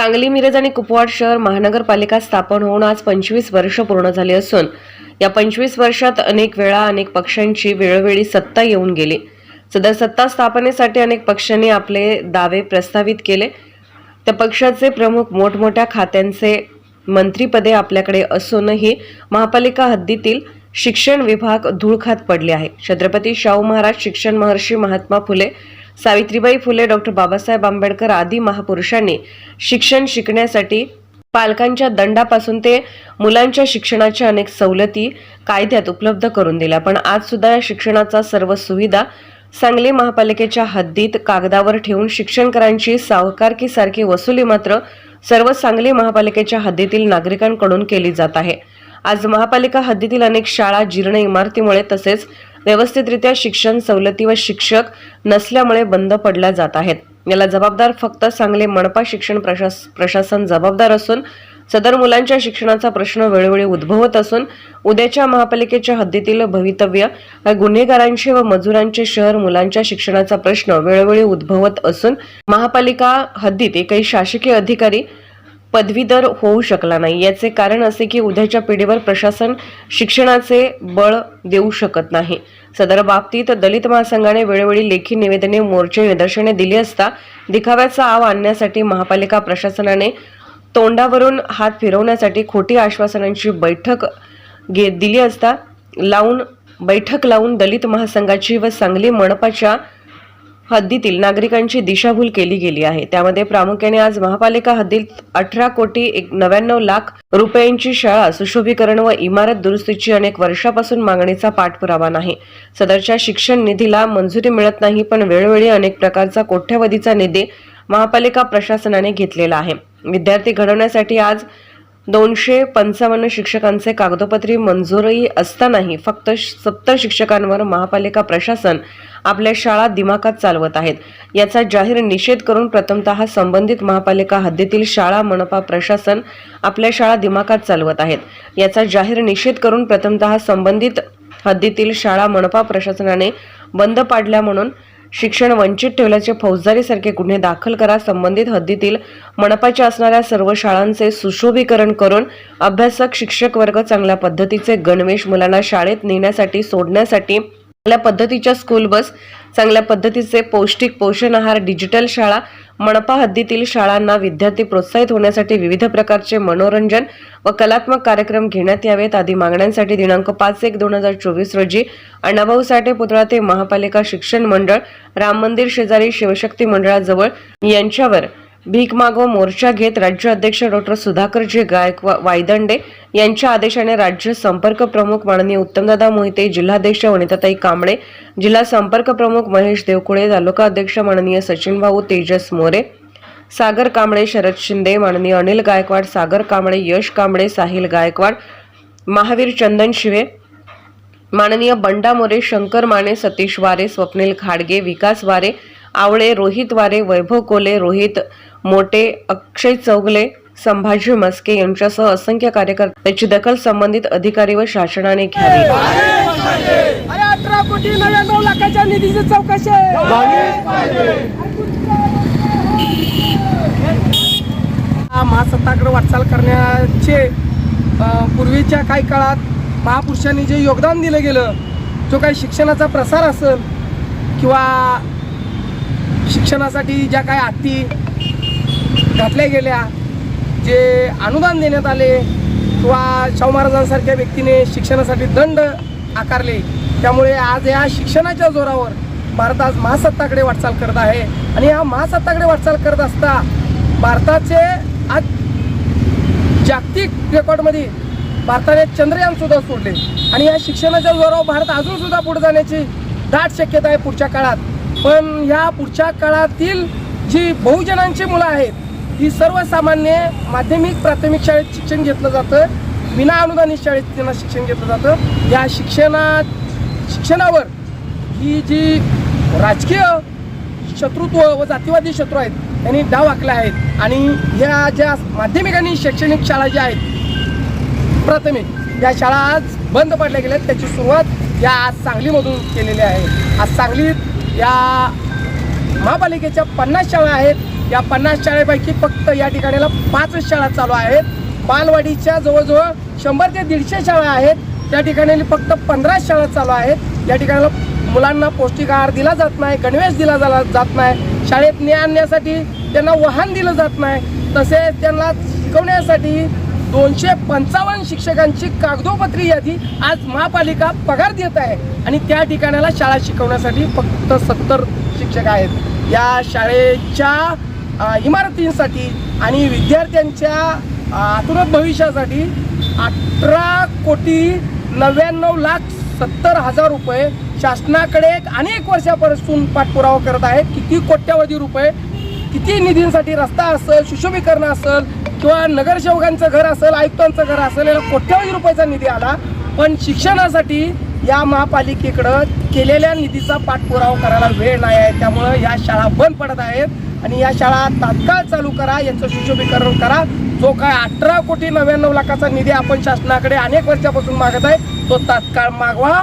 सांगली मिरज आणि कुपवाड शहर महानगरपालिका स्थापन होऊन आज पंचवीस वर्ष पूर्ण झाली असून या पंचवीस वर्षात अनेक वेळा अनेक पक्षांची वेळोवेळी सत्ता येऊन गेली. सदर सत्ता स्थापनेसाठी अनेक पक्षांनी आपले दावे प्रस्तावित केले. त्या पक्षाचे प्रमुख मोठमोठ्या खात्यांचे मंत्रीपदे आपल्याकडे असूनही महापालिका हद्दीतील शिक्षण विभाग धूळखात पडले आहे. छत्रपती शाहू महाराज शिक्षण महर्षी महात्मा फुले सावित्रीबाई फुले डॉक्टर बाबासाहेब आंबेडकर आदी महापुरुषांनी शिक्षण शिकण्यासाठी पालकांच्या दंडापासून ते मुलांच्या शिक्षणाच्या अनेक सवलती कायद्यात उपलब्ध करून दिल्या. पण आज सुद्धा या शिक्षणाचा सर्व सुविधा सांगली महापालिकेच्या हद्दीत कागदावर ठेवून शिक्षणकरांची सावकारकीसारखी वसुली मात्र सर्व सांगली महापालिकेच्या हद्दीतील नागरिकांकडून केली जात आहे. आज महापालिका हद्दीतील अनेक शाळा जीर्ण इमारतीमुळे तसेच व्यवस्थितरित्या शिक्षण सवलती व शिक्षक नसल्यामुळे बंद पडल्या जात आहेत. याला जबाबदार फक्त सांगले मनपा शिक्षण प्रशास प्रशासन जबाबदार असून सदर मुलांच्या शिक्षणाचा प्रश्न वेळोवेळी उद्भवत असून उद्याच्या महापालिकेच्या हद्दीतील भवितव्य गुन्हेगारांचे व मजुरांचे शहर मुलांच्या शिक्षणाचा प्रश्न वेळोवेळी उद्भवत असून महापालिका हद्दीत एकही शासकीय अधिकारी पदवीधर होऊ शकला नाही. याचे कारण असे की उद्याच्या पिढीवर प्रशासन शिक्षणाचे बळ देऊ शकत नाही. सदर बाबतीत दलित महासंघाने वेळोवेळी लेखी निवेदने मोर्चे निदर्शने दिली असता दिखाव्याचा आव आणण्यासाठी महापालिका प्रशासनाने तोंडावरून हात फिरवण्यासाठी खोटी आश्वासनांची बैठक घे दिली असता लावून बैठक लावून दलित महासंघाची व सांगली मनपाच्या हद्दीतील नागरिकांची दिशाभूल केली गेली आहे. त्यामध्ये प्रामुख्याने आज महापालिका हद्दीत अठरा कोटी एक नव्याण्णव लाख रुपयांची शाळा सुशोभीकरण व इमारत दुरुस्तीची अनेक वर्षापासून मागणीचा पाठपुरावा नाही. सदरच्या शिक्षण निधीला मंजुरी मिळत नाही पण वेळोवेळी अनेक प्रकारचा कोट्यावधीचा निधी महापालिका प्रशासनाने घेतलेला आहे. विद्यार्थी घडवण्यासाठी आज दोनशे पंचावन्न शिक्षकांचे कागदोपत्री मंजुरी असतानाही फक्त सत्तर शिक्षकांवर महापालिका प्रशासन आपल्या शाळा दिमाखात चालवत आहेत. याचा जाहीर निषेध करून प्रथमतः संबंधित महापालिका हद्दीतील शाळा मनपा प्रशासन आपल्या शाळा दिमाखात चालवत आहेत. याचा जाहीर निषेध करून प्रथमतः संबंधित हद्दीतील शाळा मनपा प्रशासनाने बंद पाडल्या म्हणून शिक्षण वंचित ठेवल्याचे फौजदारीसारखे गुन्हे दाखल करा संबंधित हद्दीतील मनपाच्या असणाऱ्या सर्व शाळांचे सुशोभीकरण करून अभ्यासक शिक्षक वर्ग चांगल्या पद्धतीचे गणवेश मुलांना शाळेत नेण्यासाठी सोडण्यासाठी चांगल्या पद्धतीच्या स्कूल बस चांगल्या पद्धतीचे पौष्टिक पोषण आहार डिजिटल शाळा मनपा हद्दीतील शाळांना विद्यार्थी प्रोत्साहित होण्यासाठी विविध प्रकारचे मनोरंजन व कलात्मक कार्यक्रम घेण्यात यावेत. आदी मागण्यांसाठी दिनांक पाच एक दोन हजार चोवीस रोजी अण्णाभाऊ साठे पुतळा ते महापालिका शिक्षण मंडळ राम मंदिर शेजारी शिवशक्ती मंडळाजवळ यांच्यावर भीक मागो मोर्चा घेत राज्य अध्यक्ष डॉक्टर सुधाकरजी गायकवा वायदंडे यांच्या आदेशाने राज्य संपर्क प्रमुख माननीय उत्तमदादा मोहिते जिल्हाध्यक्ष वनिताताई कांबळे जिल्हा संपर्क प्रमुख महेश देवकुळे तालुका अध्यक्ष माननीय सचिन भाऊ तेजस मोरे सागर कांबळे शरद शिंदे माननीय अनिल गायकवाड सागर कांबळे यश कांबळे साहिल गायकवाड महावीर चंदन शिवे माननीय बंडा मोरे शंकर माने सतीश वारे स्वप्नील खाडगे विकास वारे आवळे रोहित वारे वैभव कोले रोहित मोटे अक्षय चौगले संभाजी मस्के यांच्यासह असंख्य कार्यकर्त्यांची दखल संबंधित अधिकारी व शासनाने घ्यावी अरे अठरा कोटी नव्याण्णव लाखाच्या निधीची चौकशी हा महासत्ताकडे वाटचाल करण्याचे पूर्वीच्या काही काळात महापुरुषांनी जे योगदान दिलं गेलं जो काही शिक्षणाचा प्रसार असेल किंवा शिक्षणासाठी ज्या काही आत्ती घातल्या गेल्या जे अनुदान देण्यात आले किंवा शाहू महाराजांसारख्या व्यक्तीने शिक्षणासाठी दंड आकारले त्यामुळे आज या शिक्षणाच्या जोरावर भारत आज महासत्ताकडे वाटचाल करत आहे. आणि या महासत्ताकडे वाटचाल करत असता भारताचे आज जागतिक रेकॉर्डमध्ये भारताने चंद्रयान सुद्धा सोडले. आणि या शिक्षणाच्या जोरावर भारत अजून सुद्धा पुढे जाण्याची दाट शक्यता आहे पुढच्या काळात. पण ह्या पुढच्या काळातील जी बहुजनांची मुलं आहेत ही सर्वसामान्य माध्यमिक प्राथमिक शाळेत शिक्षण घेतलं जातं. विना अनुदानित शाळेत त्यांना शिक्षण घेतलं जातं. या शिक्षणा शिक्षणावर ही जी राजकीय शत्रुत्व व जातीवादी शत्रू आहेत त्यांनी डाव आखले आहेत आणि ह्या ज्या माध्यमिक आणि शैक्षणिक शाळा ज्या आहेत प्राथमिक या शाळा आज बंद पडल्या गेल्या आहेत त्याची सुरुवात या आज सांगलीमधून केलेली आहे. आज सांगलीत या महापालिकेच्या पन्नास शाळा आहेत. या पन्नास शाळेपैकी फक्त या ठिकाणीला पाचच शाळा चालू आहेत. बालवाडीच्या जवळजवळ शंभर ते दीडशे शाळा आहेत. त्या ठिकाणी फक्त पंधरा शाळा चालू आहेत. या ठिकाणाला मुलांना पौष्टिक आहार दिला जात नाही गणवेश दिला जाला जात नाही. शाळेत ने आणण्यासाठी त्यांना वाहन दिलं जात नाही. तसेच त्यांना शिकवण्यासाठी दोनशे पंचावन्न शिक्षकांची कागदोपत्री यादी आज महापालिका पगार देत आहे. आणि त्या ठिकाणाला शाळा शिकवण्यासाठी फक्त सत्तर शिक्षक आहेत. या शाळेच्या इमारतींसाठी आणि विद्यार्थ्यांच्या अतुरत भविष्यासाठी अठरा कोटी नव्याण्णव लाख सत्तर हजार रुपये शासनाकडे अनेक वर्षापासून पाठपुरावा करत आहेत. किती कोट्यावधी रुपये किती निधींसाठी रस्ता असेल सुशोभीकरण असेल किंवा नगरसेवकांचं घर असेल आयुक्तांचं घर असेल याला कोट्यावधी रुपयाचा निधी आला. पण शिक्षणासाठी या महापालिकेकडं केलेल्या निधीचा पाठपुरावा करायला वेळ नाही आहे. त्यामुळं या शाळा बंद पडत आहेत. आणि या शाळा तात्काळ चालू करा यांचं सुशोभीकरण करा. जो काय अठरा कोटी नव्याण्णव लाखाचा निधी आपण शासनाकडे अनेक वर्षापासून मागत आहे तो तात्काळ मागवा.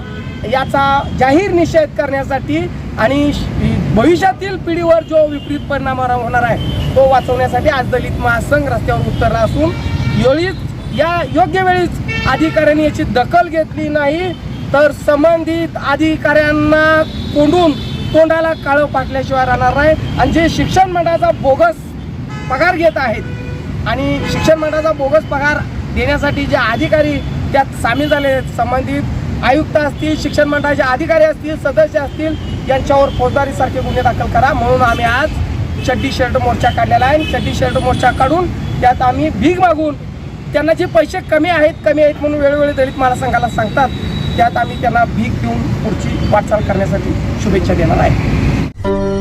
याचा जाहीर निषेध करण्यासाठी आणि श- भविष्यातील पिढीवर जो विपरीत परिणाम होणार आहे तो वाचवण्यासाठी आज दलित महासंघ रस्त्यावर उतरला असून वेळीच या योग्य वेळीच अधिकाऱ्यांनी याची दखल घेतली नाही तर संबंधित अधिकाऱ्यांना कोंडून तोंडाला काळं पाटल्याशिवाय राहणार नाही. आणि जे शिक्षण मंडळाचा बोगस पगार घेत आहेत आणि शिक्षण मंडळाचा बोगस पगार देण्यासाठी जे अधिकारी त्यात सामील झाले आहेत संबंधित आयुक्त असतील शिक्षण मंडळाचे अधिकारी असतील सदस्य असतील यांच्यावर फौजदारीसारखे गुन्हे दाखल करा. म्हणून आम्ही आज चड्डी शर्ट मोर्चा काढलेला आहे. आणि चड्डी शर्ट मोर्चा काढून त्यात आम्ही भीक मागून त्यांना जे पैसे कमी आहेत कमी आहेत म्हणून वेळोवेळी दलित महासंघाला सांगतात. त्यात आम्ही त्यांना भीक देऊन पुढची वाटचाल करण्यासाठी शुभेच्छा देणार आहे.